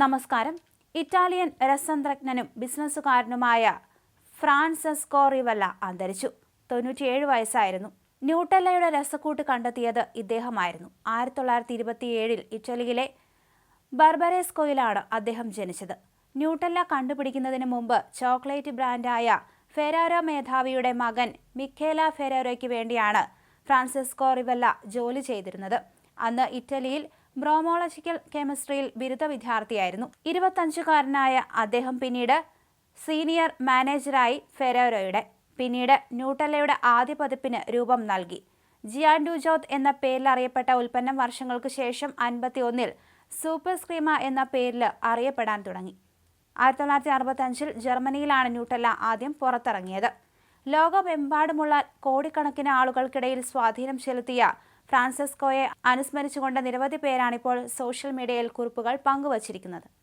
നമസ്കാരം. Italian രസതന്ത്രജ്ഞനും ബിസിനസ്സുകാരനുമായ Francesco റിവല്ല അന്തരിച്ചു. തൊണ്ണൂറ്റിയേഴ് വയസ്സായിരുന്നു. ന്യൂട്ടല്ലയുടെ രസക്കൂട്ട് കണ്ടെത്തിയത് ഇദ്ദേഹമായിരുന്നു. ആയിരത്തി തൊള്ളായിരത്തി ഇരുപത്തിയേഴിൽ ഇറ്റലിയിലെ ബർബറേസ്കോയിലാണ് അദ്ദേഹം ജനിച്ചത്. ന്യൂട്ടല്ല കണ്ടുപിടിക്കുന്നതിന് മുമ്പ് ചോക്ലേറ്റ് ബ്രാൻഡായ ഫെരാരോ മേധാവിയുടെ മകൻ മിഖേല ഫെരാരോയ്ക്ക് വേണ്ടിയാണ് ഫ്രാൻസിസ്കോ റിവല്ല ജോലി ചെയ്തിരുന്നത്. അന്ന് ഇറ്റലിയിൽ ബ്രോമോളജിക്കൽ കെമിസ്ട്രിയിൽ ബിരുദ വിദ്യാർത്ഥിയായിരുന്നു. ഇരുപത്തഞ്ചുകാരനായ അദ്ദേഹം പിന്നീട് സീനിയർ മാനേജറായി ഫെരോരോയുടെ പിന്നീട് ന്യൂട്ടല്ലയുടെ ആദ്യ പതിപ്പിന് രൂപം നൽകി. ജിയാൻഡുജോത് എന്ന പേരിൽ അറിയപ്പെട്ട ഉൽപ്പന്നം വർഷങ്ങൾക്ക് ശേഷം അൻപത്തി ഒന്നിൽ സൂപ്പർ സ്ക്രീമ എന്ന പേരിൽ അറിയപ്പെടാൻ തുടങ്ങി. ആയിരത്തി തൊള്ളായിരത്തി അറുപത്തി അഞ്ചിൽ ജർമ്മനിയിലാണ് ന്യൂട്ടല്ല ആദ്യം പുറത്തിറങ്ങിയത്. ലോകമെമ്പാടുമുള്ള കോടിക്കണക്കിന് ആളുകൾക്കിടയിൽ സ്വാധീനം ചെലുത്തിയ ഫ്രാൻസിസ്കോയെ അനുസ്മരിച്ചുകൊണ്ട് നിരവധി പേരാണിപ്പോൾ സോഷ്യൽ മീഡിയയിൽ കുറിപ്പുകൾ പങ്കുവച്ചിരിക്കുന്നത്.